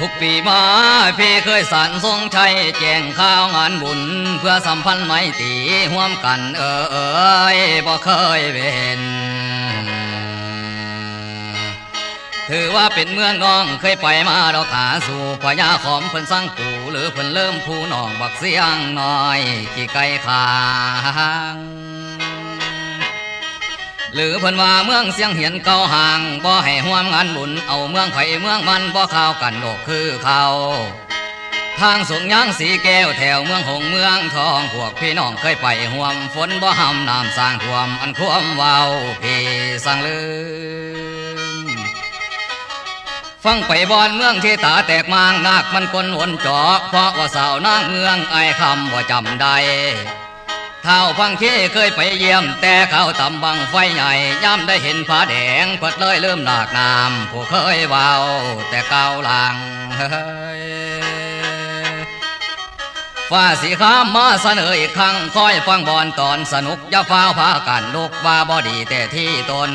ทุกปีมาพี่เคยสารทรงชัยแจ้งข่าวงานบุญ เพื่อสัมพันธ์ไมตรีห่วมกันเอ่ยบ่เคยเว้นถือว่าเป็นเมืองน้องเคยไปมาดอกหาสู่พญาขอมเพิ่นสร้างปู่หรือเพิ่นเริ่มผู้น้องบักเสียงน้อยขี่ไก่ขาง หรือเพิ่นว่าเมืองเสียงเหียนเก่าห่างบ่ให้ห่วมงานบุญเอาเมืองไผเมืองมันบ่เข้าวกันโลกคือเขาทางสงยางสีแก้วแถวเมืองหงเมืองทองพวกพี่น้องเคยไปห่วมฝนบ่ห้ำน้ำสร้างท่วมอันควมเว้าพี่สั่งลืมฟังไปบอนเมืองที่ตาแตกมางนาคมันคนวนจาะเพราะว่าสาวนางเมืองไอคำว่าจำได้ เท่าพังเคเคยไปเยี่ยม แต่เขาตำบังไฟใหญ่ย่ำได้เห็นผ้าแดงเพิดเลยเริ่มหลากนามผู้เคยเว้าแต่เก่าหลังเฮ้ยฟ้าสีขามมาเสนออีกครั้งคอยฟังบอลตอนสนุกอย่าฟ้าพากันลุกว่าบอดีแต่ที่ตน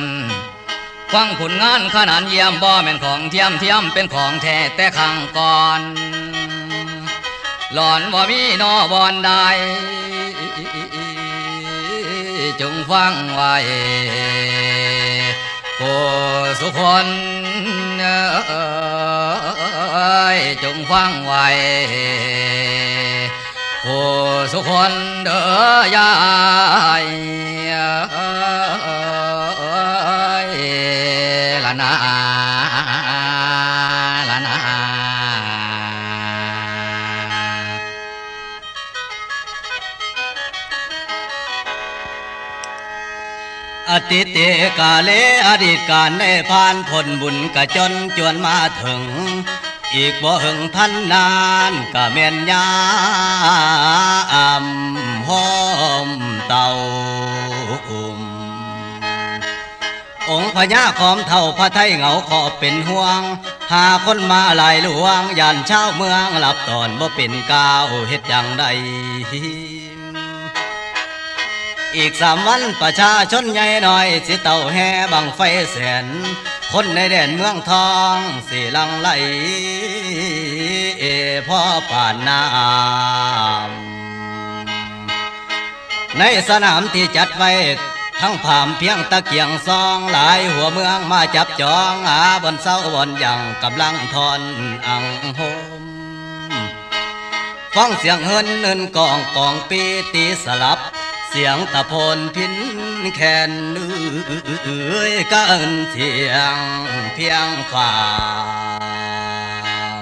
ฟังผลงานขนาดเยี่ยมบ่แม่นของเทียมเทียมเป็นของแท้แต่ขังก่อน หลอนบ่ามีนอบอนใด จงฟังไว้ผู้สุคนเอ้ยจง อติเตกาเลอดีตการได้ผ่านผลบุญกะจนจวนมาถึง อีกบ่หึงพันนานกะแม่นยามหอมเต่าอุ่มองค์พญาขอมเท่าพระไทยเหงาขอเป็นห่วง หาคนมาหลายหลวงยานเช้าเมืองหลับตอนบ่เป็นกาวเฮ็ดอย่างใด อีกสามวันประชาชนใหญ่หน่อย สิเต่าแห่บังไฟแสน คนในแดนเมืองทองสิลังไหลเอพ่อป่านน้ำในสนามที่จัดไว้ทั้งผามเพียงตะเกียงซองหลายหัวเมืองมาจับจองหาบนเสาบนยังกำลังทอนอังโฮมฟังเสียงเฮินเนินกองกองปีตีสลับ เสียงตะโพนพินแคนเอ้ยกันเสียงเพียงฝ่า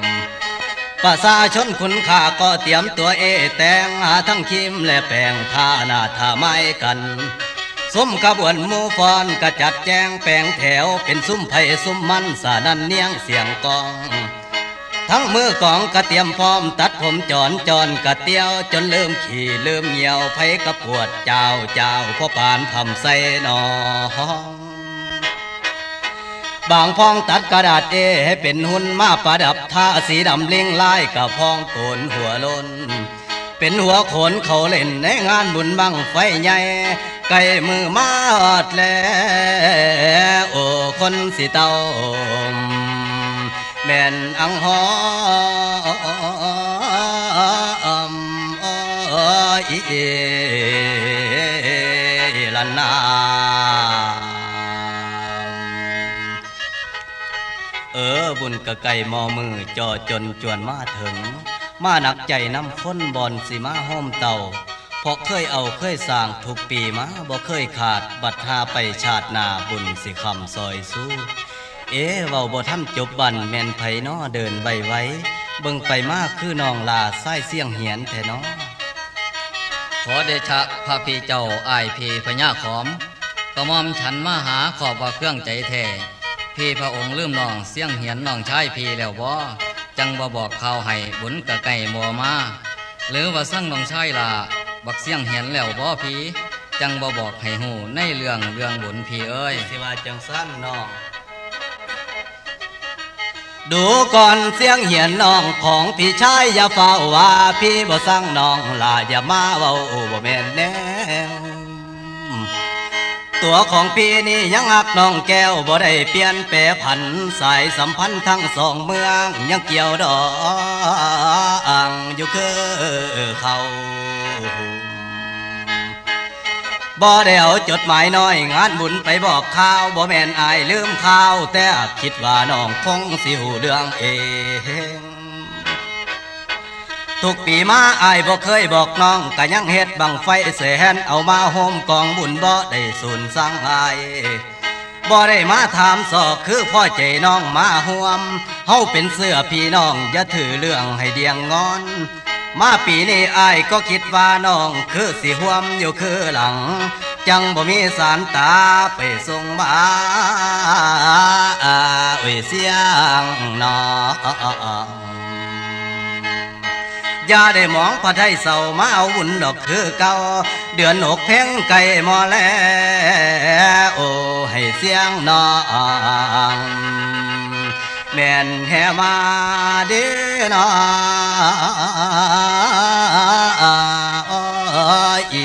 มประชาชนคุณค่าก็เตรียมตัวเอแตงหาทั้งคิมและแปลงผ้าหน้าท่าไม้กันซุ้มขบวนมูฟอนกระจัดแจงแปลงแถวเป็นซุ้มไผ่ซุ้มมันสานันเนียงเสียงกอง ทั้งมือกองกระเตรียมพร้อมตัดผมจอนจอนกระเตียว จนเริ่มขี่เริ่มเหี่ยวไผกระปวดเจ้าเจ้าพ่อปานทำใส่หนองบางพองตัดกระดาษเอให้เป็นหุ่นมาประดับท่าสีดำเลี้ยงไลายกับพองโกนหัวลนเป็นหัวโขนเขาเล่นในงานบุญบังไฟใหญ่ไก่มือมาอดแล้วโอ้คนสิเต้า แม่นอังหอมอ้ยลันนาเออบุญกะไก่มอมือจอจนจวนมาถึง มาหนักใจน้ำค้นบอนสิมาห้อมเต่าเพราะเคยเอาเคยสร้างทุกปีมาบ่เคยขาดบัดหาไปชาตินาบุญสิคำซอยสู้ เอ๋เว้าบ่ทันจบบันแม่นไผน้อเดินไวไว้เบิ่งไปมากคือน้องลาไส้เสียงเหียนแท้น้อขอเดชะพระพี่เจ้าอายพี่พญาขอมกระหม่อมฉันมาหาขอบว่าเครื่องใจแท้พี่พระองค์ลืมน้องเสียงเหียนน้องชายพี่แล้วบ่จังบ่บอกข่าวให้บุญกะไก่บ่มาหรือว่าสั่งน้องชายล่ะบักเสียงเหียนแล้วบ่พี่จังบ่บอกให้หูในเรื่องเรื่องบุญพี่เอ้ยสิว่าจังสั้นน้อง ดูก่อนเสียงเหียนน้องของพี่ชายอย่าเฝ้าว่าพี่บ่สั่งน้องลาอย่ามาเว้าบ่แม่นแนวตัวของพี่นี่ยังหักน้องแก้วบ่ได้เปลี่ยนแปรผันสายสัมพันธ์ทั้งสองเมืองยังเกี่ยวดองอยู่คือเขา บ่ได้เอาจดหมายน้อยงานบุญไปบอกข่าวบ่แม่นอายลืมข่าว แต่คิดว่าน้องคงสิหูเรื่องเองทุกปีมาอายบ่เคยบอกน้องก็ยังเฮ็ดบังไฟแสนเอามาโฮมกองบุญบ่ได้สูญสังอายบ่ได้มาถามสอกคือพ่อใจน้องมาห่วมเฮาเป็นเสื้อพี่น้องอย่าถือเรื่องให้เดียงงอน มาปีนี้อายก็คิดว่าน้องคือสิห่วมอยู่คือหลัง จังบ่มีสารตาไปส่งมาเอ้ยเสียงน้องอย่าได้มองพระไทยเศร้ามาเอาวุ่นดอกคือเก่าเดือนหกเพ่งไก่มอแล้วโอ้ให้เสียงน้อง แม่นแห่มาเด้อน้ออ้ย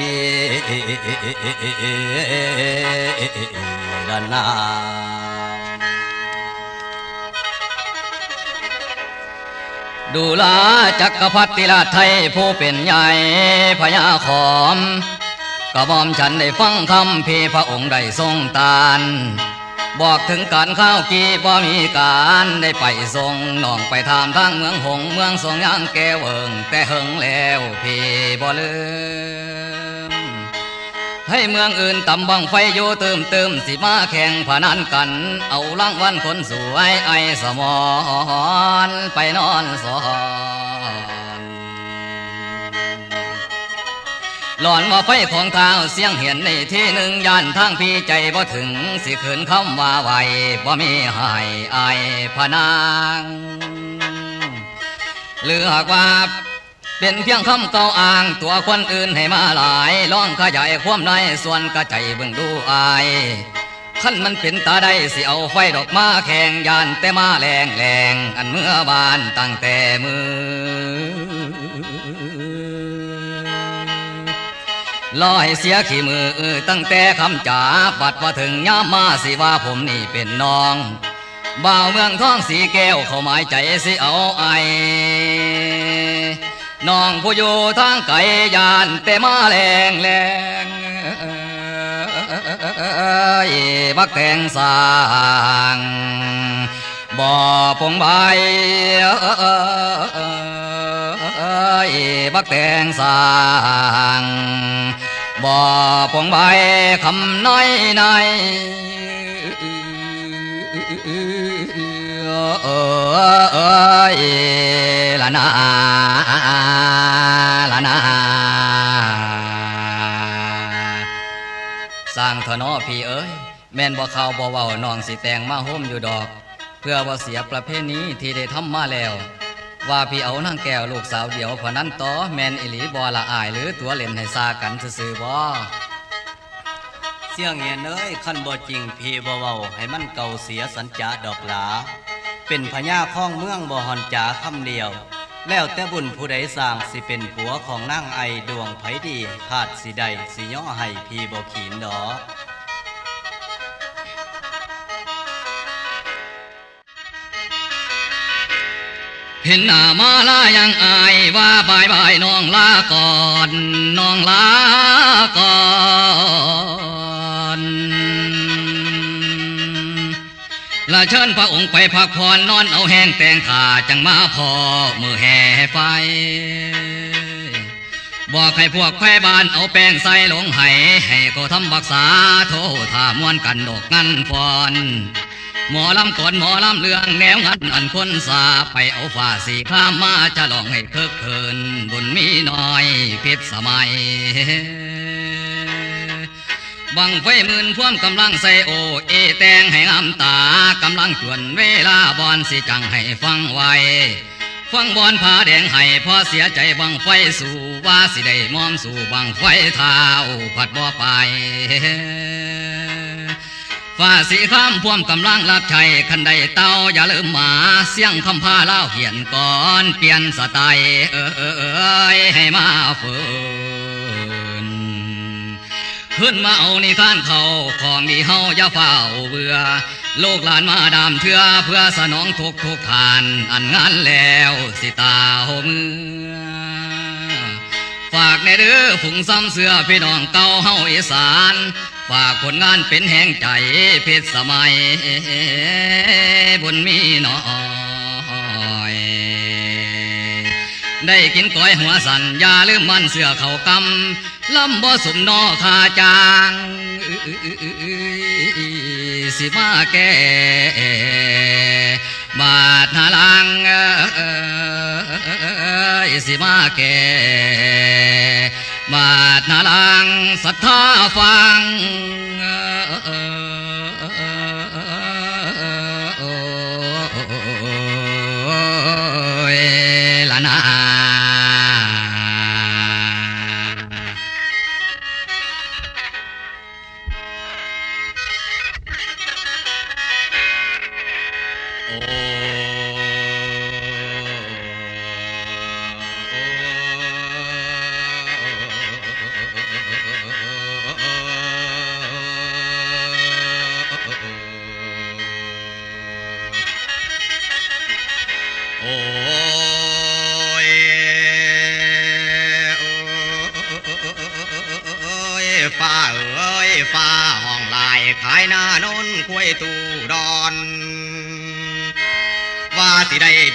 ดันนาดูลาจักรพรรดิราชไทยผู้เป็นใหญ่พญาขอมกระบอมฉันได้ฟังคำเพพระองค์ได้ทรงตาน บอกถึงการข้าวกีบ่มีการได้ไปทรงน้องไปทามทางเมืองหงเมืองสองยางแก้วเอิงแต่เฮิงแล้วพี่บ่ลืมให้เมืองอื่นตำบังไฟอยู่เติมเติมสิมาแข่งพนันกัน เอารางวัลคนสวยไอสมอนไปนอนสอน หลอนว่าไฟของทางเสียงเห็นในที่หนึ่งย่านทางพี่ใจบ่ถึงสิขืนคำว่าไหวบ่มีหายไอายพนางหรือหากว่าเป็นเพียงคำเก่าอ้างตัวคนอื่นให้มาหลายลองขยายความในส่วนกระใจเบิ่งดูอายขั้นมันเป็นตาได้สิเอาไฟดอกมาแข่งยานแต่มาแรงแรงอันเมื่อบานตั้งแต่มือ ลอยเสียขี้มือตั้งแต่คำจ๋าบัดว่าถึงยามาสิว่าผมนี่เป็นน้อง บ่าวเมืองท้องสีแก้วเขาหมายใจสิเอาไอน้องผู้อยู่ทางไกลยานแต่มาแรงแรงเอ้ยบักแตงสางบ่อพงใบ ยบักแตงสางบ่อพงใบคำน้อยในเอ้ยละนาละนาสร้างเถอะเนอพี่เอ้ย แม่นบ่เขาบ่เว้าน้องสิแต่งมาโฮมอยู่ดอก เพื่อบ่เสียประเพณีที่ได้ทำมาแล้ว ว่าพี่เอานางแก้วลูกสาวเดียวพอนั้นต่อแมนอิหลีบ่ละอาย หรือตัวเล่นให้ซากันซื่อๆบ่เสียงเงียนเอ้ยคันบ่จริงพี่บ่เว้าให้มันเก่าเสียสัญจาดอกหลา เป็นพญาข้องเมืองบ่หอนจาคำเดียว แล้วแต่บุญผู้ใดสร้างสิเป็นผัวของนางไอดวงไผดีพาดสิใดสิย่อให้พี่บ่ขีนดอก เห็นหน้ามาลายังอายว่าบายบายน้องลาก่อนน้องลาก่อนละเชิญพระองค์ไปพักผ่อนนอนเอาแห้งแต่งขาจังมาพอมือแห่ไฟบอกให้พวกแควบ้านเอาแป้งใส่ลงให้ให้ก็ทำบักษาโทถ้ามวนกันดอกงันฟอน หมอลำก่อนหมอลำเรื่องแนวงันอันคนสาไปเอาฝ่าสีข้ามมาจะลองให้เคิกเคินบุญมีน้อยพิษสมัย บังไฟมื่นพ่วมกำลังใส่โอเอแตงให้งามตากำลังจวนเวลาบอนสิจังให้ฟังไว้ฟังบอนผาแดงให้พอเสียใจบังไฟสู่ว่าสิได้มอมสู่บังไฟเท้าผัดบ่อไป ฝ่าสีข้ามพ่วมกำลังรับใช้คันใดเต้าอย่าลืมหมาเสียงคำพาเล่าเหียนก่อนเปลี่ยนสไตล์เออเออเอยให้มาฝืนขึ้นมาเอานี่ข้านเขาของดีเฮาอย่าเฝ้าเบื่อลูกหลานมาดามเถื่อเพื่อสนองทุกทุกทาน อันงานแล้วสิตาโหมือฝากในเด้อฝุงซ้ำเสือพี่น้องเก่าเฮาอีสาน ฝากผลงานเป็นแห่งใจเพชรสมัยบุญมีน้อยได้กินก้อยหัวสันยาลืมมันเสือเขากำลำบ่สมนอคาจางสิมาแก่บาดหาลังสิมาแก่ บาทนาลังศรัทธาฟัง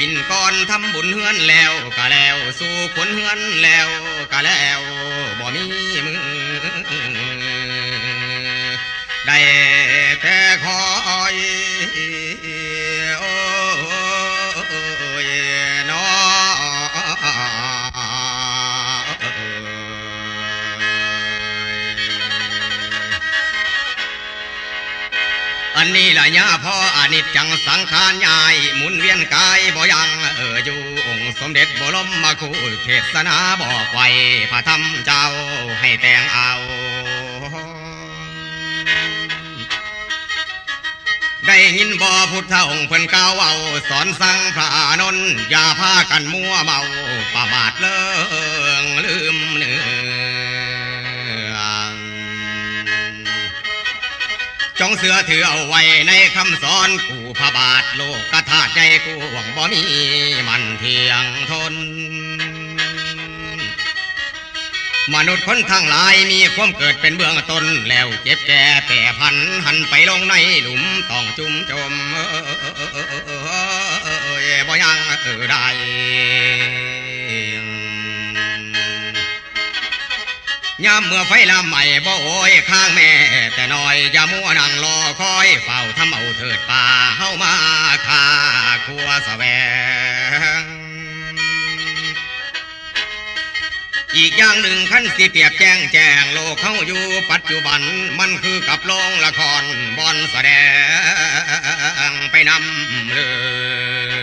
บินก่อนทำบุญเฮือนแล้วก็แล้ว สู่ผลเฮือนแล้วก็แล้วบ่มีมือได้แต่คอย อันนี้ละยาพ่ออานิจจังสังขารยายหมุนเวียนกายบ่ยังเอออยู่องค์สมเด็จบรมมาคูเทศนาบอกไว้พระธรรมเจ้าให้แต่งเอาได้ยินบ่พุทธองค์เพิ่นกล่าวเอาสอนสั่งพระนนท์อย่าพากันมัวเมาประมาทเลิง จงเสือถือเอาไว้ในคำสอนกูพระบาทโลกกระทาใจกูหวังบ่มีมันเทียงทน มนุษย์คนทั้งหลายมีความเกิดเป็นเบื้องต้น แล้วเจ็บแก่แปรพันหันไปลงในหลุมต้องจุ่มจมเอ้ยบ่ยังเออได้ ยามเมื่อไฟลามใหม่บ่โอยข้างแม่ แต่น้อยอย่ามัวนั่งรอคอยเฝ้าทำเอาเถิดป่าเฮามาคาครัวแสวง อีกอย่างหนึ่งขั้นสิเปียบแจ้งแจ้งโลกเขาอยู่ปัจจุบันมันคือกับโรงละครบอนแสดงไปนำเรื่อ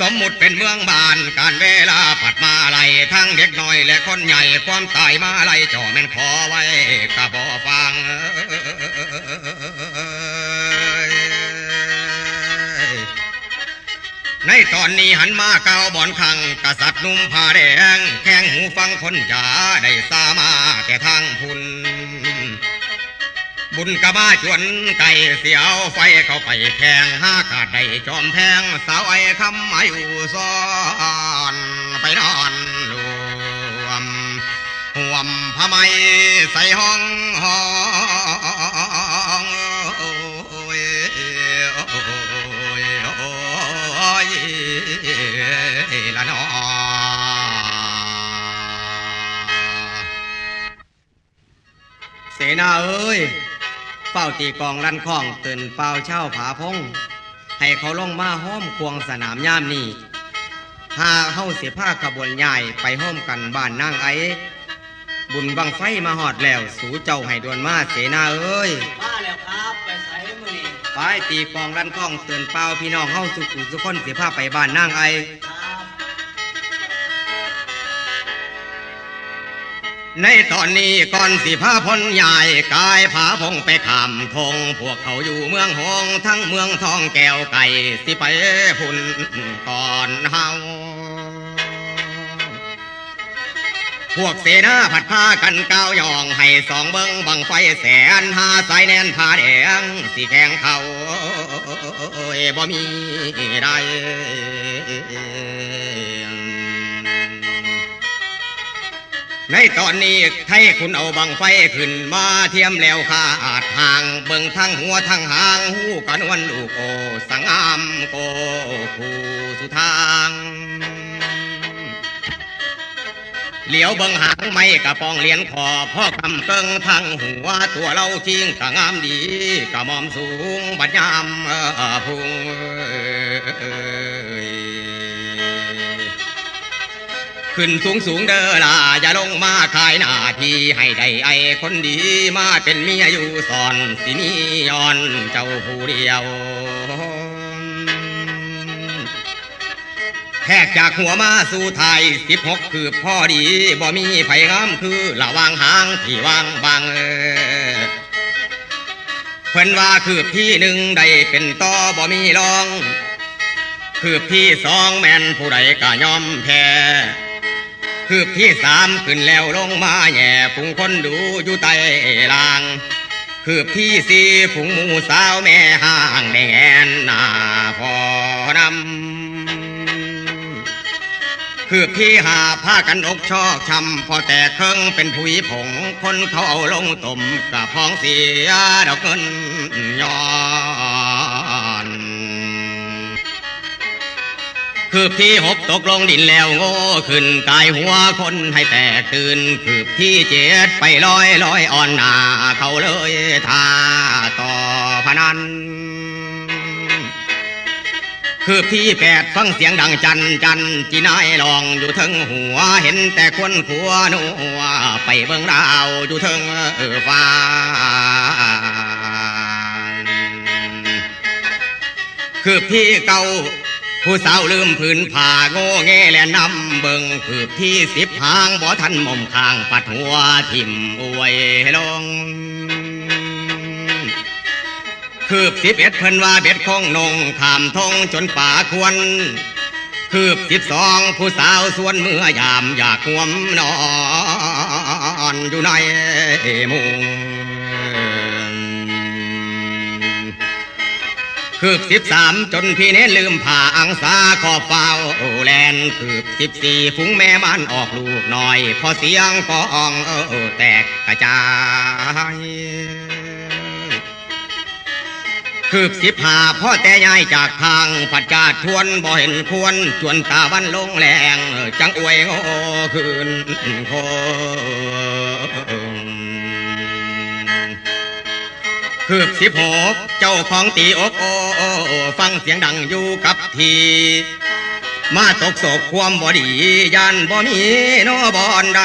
สมมุติเป็นเมืองบานการเวลาผัดมาไหลทั้งเด็กน้อยและคนใหญ่ความตายมาไหลจ่อแม่นขอไว้กะบ่ฟังในตอนนี้หันมาเกาบอนคัง กษัตริย์นุ่มผ้าแดง แข้งหูฟังคนจ๋าได้สามาแต่ทางพุน บุญกะบ้าชวนไก่เสียวไฟเข้าไปแทงห้าขาดได้จอมแทงสาวไอ้คำมาอยู่ซ่อนไปนอนรวมห่วมผ้าไหมใส่ห้องห้องโอ้ยโอ้ยโอ้ยละนอเสนาเอ้ย เฝ้าตีกองลั่นข้องตื่นเป้าเช่าผาพง ให้เขาลงมาห้อมควงสนามย่ามนี่หาเฮาเสียผ้าขบวนใหญ่ไปห้อมกันบ้านนางไอบุญบังไฟมาหอดแล้วสู่เจ้าให้ดวนมาเสนาเอ้ยมาแล้วครับไปใส่มือนี่ไปตีกองลั่นข้องตื่นเป้าพี่น้องเฮาสุขุสุคนเสียผ้าไปบ้านนางไอ ในตอนนี้ก่อนสิพาพ้นใหญ่กายผาพงไปขามทงพวกเขาอยู่เมืองหงทั้งเมืองทองแก้วไก่สิไปพุ่นก่อนเฮาพวกเสนาผัดผ้ากันก้าวยอง ให้สองเบิงบังไฟแสนหาสายแน่นผ้าแดงสีแข็งเขาบ่มีได้ ในตอนนี้ไทยคุณเอาบังไฟขึ้นมาเทียมแล้วขาอาดห่าง เบิ่งทั้งหัวทั้งหางหูกันวันลูกโอสังอามโกผู้สุทางเหลียวเบิ่งหางไม่กระปองเหรียญคอพ่อกำเกิงทั้งหัวตัวเราจริงกะงามดีกะมอมสูงบัดยามพุง ขึ้นสูงสูงเด้อล่ะอย่าลงมาขายหน้าที่ให้ได้ไอ้คนดีมาเป็นเมียอยู่สอนสิมีย้อนเจ้าผู้เดียวแทกจากหัวมาสู่ไทยสิบหกคือพ่อดีบ่มีไผงามคือละวางหางที่วางบางเออเพิ่นว่าคือพี่หนึ่งได้เป็นต่อบ่มีรอง คือพี่สองแม่นผู้ใดก็ยอมแพ้ คือพี่สามขึ้นแล้วลงมาแย่ฝูงคนดูอยู่ใต้ลาง คือพี่สี่ฝูงหมูสาวแม่ห้างแดงหน้าพอนำคือพี่หาผ้ากันอกชอกช้ำพอแต่เครื่องเป็นผุยผง คนเขาเอาลงต้มกับพองเสียดอกเงินยอ คือพี่หบตกลงดินแล้วโง่ขึ้นกายหัวคนให้แตกตื่นคือพี่เจ็ดไปลอยลอยอ่อนหนาเขาเลยท่าต่อพนันคือพี่แปดฟังเสียงดังจันจันจีนายลองอยู่เทึงหัวเห็นแต่คนขัวนัวไปเบิ่งดาวอยู่เทึงฟ้าคือพี่เก่า ผู้สาวลืมผืนผ้าโง่เง่และนำเบิงคือพี่สิบหางบ่ทันม่อมข้างปัดหัวทิ่มอวยลงคืบสิบเอ็ดเพิ่นว่าเบ็ดคงนงขามทงจนป่าควร คืบสิบสองผู้สาวส่วนเมื่อยามอยากหวมนอนอยู่ในมุง คืบสิบสามจนพี่เน้นลืมผ่าอังสาขอบเฝ้าแลนคืบสิบสี่ฝูงแม่มันออกลูกหน่อย พอเสียงกองเออแตกกระจายคืบสิบหาพ่อแต่ยายจากทางผัดกาดทวนบ่เห็นควรจวนตาวันลงแรงจังอวยโง่คืนโค คืบสิบหกเจ้าของตีอกโอโอโอฟังเสียงดังอยู่กับทีมาตกโศกความบ่ดียันบ่มีโนบอนใด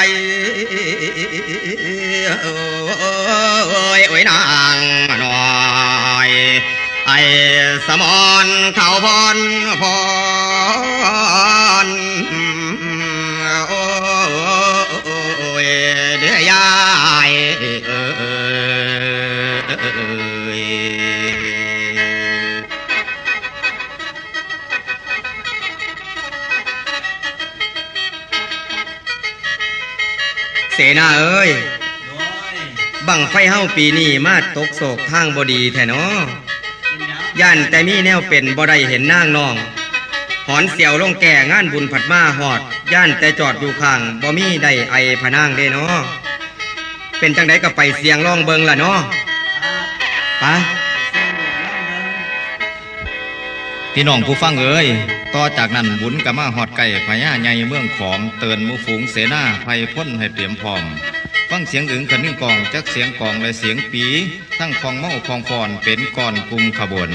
โอ้ยโอ้ยนางน้อยไอ้สมอนเขาพรพร เสนาเอ้ย บังไฟเฮาปีนี้มาตกโศกทางบดีแท้เนาะย่านแต่มีแนวเป็นบ่ได้เห็นนางนอง หอนเสียวลงแก่งานบุญผัดมาหอด ย่านแต่จอดอยู่ข้างบ่มีได้ไอพนางเด้เนาะเป็นจังไดก็ไปเสียงร้องเบิงล่ะเนาะปเสียงหลวงล่องเบิ่งพี่น้องผู้ฟังเอ๋ย ต่อจากนั้นบุญกะมาหอดไก่พญาใหญ่เมืองขอมเตือนมูฝูงเสนาภัยพ้นให้เตรียมพร้อมฟังเสียงอึงขันนิ่งกองจักเสียงกองและเสียงปี ทั้งคองเมาคองฟอนเป็นก่อนกลุ่มขบวน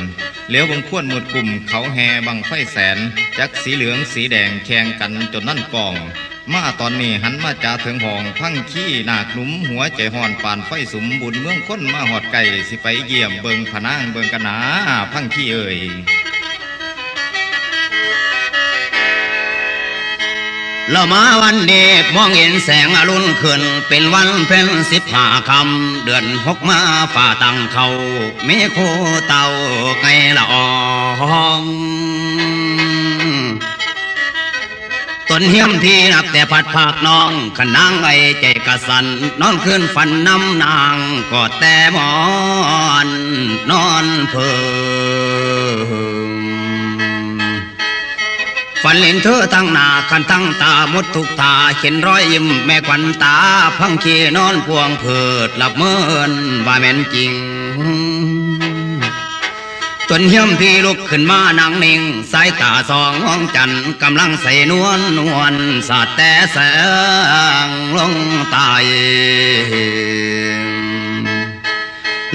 เลี้ยวบังควรหมดกลุ่มเขาแห่บังไฟแสน จักสีเหลืองสีแดงแข่งกันจนนั่นกอง มาตอนนี้หันมาจาถึงห้อง พังขี้หนากหนุ่มหัวใจห่อนปานไฟสุมบุญเมืองค้นมาหอดไก่สิไปเยี่ยมเบิงผนางเบิงกันหนาพังขี้เอ่ย เรามาวันเด็กมองเห็นแสงอรุณขึ้น เป็นวันเพ็ญสิบห้าคำ เดือนหกมาฝ่าตังเขามีโคเต่าไงละอองตนเฮียมที่นับแต่ผัดภาคน้องขนางไอใจกระสัน นอนขึ้นฝันน้ำนางกอดแต่หมอน นอนเพิ่ มฝันเห็นเธอทั้งหน้าคันทั้งตาหมดทุกตาเห็นรอยยิ้มแม่ขวัญตา พังคีนอนพวงเพิดหลับเมินว่าแม่นจริงจนเฮียมพี่ลุกขึ้นมานั่งนิ่ง สายตาสองห้องจันทร์กำลังใส่นวลนวลสาดแต่แสงลงตาย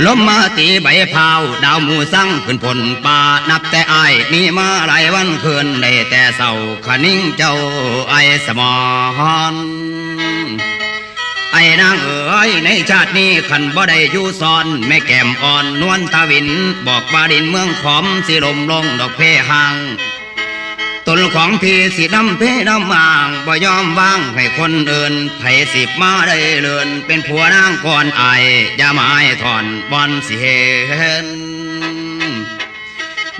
ลมมาตีใบพร้าว ดาวมูสั่งขึ้นผลป่านับแต่อายนี่มาหลายวันคืนได้แต่เศร้าขนิ่งเจ้าไอสมอนไอ้นางเอ๋ยในชาตินี้ขันบ่ได้อยู่ซ้อน แม่แก้มอ่อนนวลตาวิน บอกว่าดินเมืองขอมสิลมลงดอกเพหาง ตนของพี่สิน้ำเพน้ำมางบ่ยอมวางให้คนอื่นไผสิบมาได้เลือนเป็นผัวนางก่อนอยอย่ามาให้ถอนบอนสิเห็น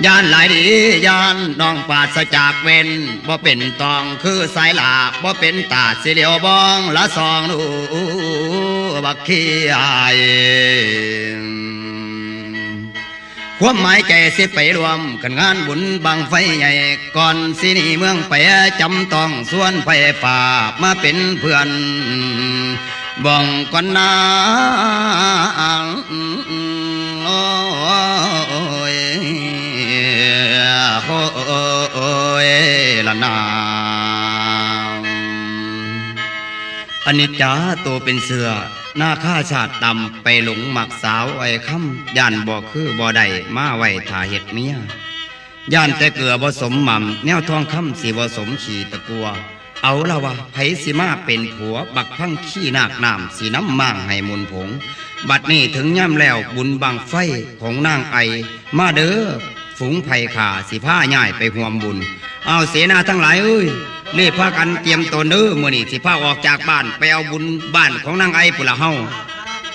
ยานหลายดียานน้องปาศจากเวนบ่เป็นตองคือสายหลาบ่เป็นตาสิเดียวบ้องละสองดูบักขี้อาย ความหมายใจสิไปรวมกันงานบุญบางไฟใหญ่ก่อนสินีเมืองไปจำต้องส่วนไฟป่ามาเป็นเพื่อนบ้องก่อนนาโอ้ยโอ้ยละนาอนิจจาตัวเป็นเสือ น้าข้าชาติต่ำไปหลงหมักสาวไอ้คำย่านบ่อคือบ่ได้มาไหวถ่าเห็ดเมียย่านแต่เกลือบ่สมหม่ำแนวทองคำสิบ่สมขี่ตะกัว เอาละวะไผสิมาเป็นผัว บักพังขี้นากน้ำสีน้ำมั่งให้มุนผง บัดนี้ถึงย่ำแล้วบุญบังไฟของนางไอ มาเด้อ ฝูงไผ่ขาสิผ้าย่ายไปห่วมบุญ เอาเสนาทั้งหลายเอ้ยรีบพากันเตรียมตัวเนื้อมื่อนี่สิพาออกจากบ้านไปเอาบุญบ้านของนางไอ้ปุระเฮา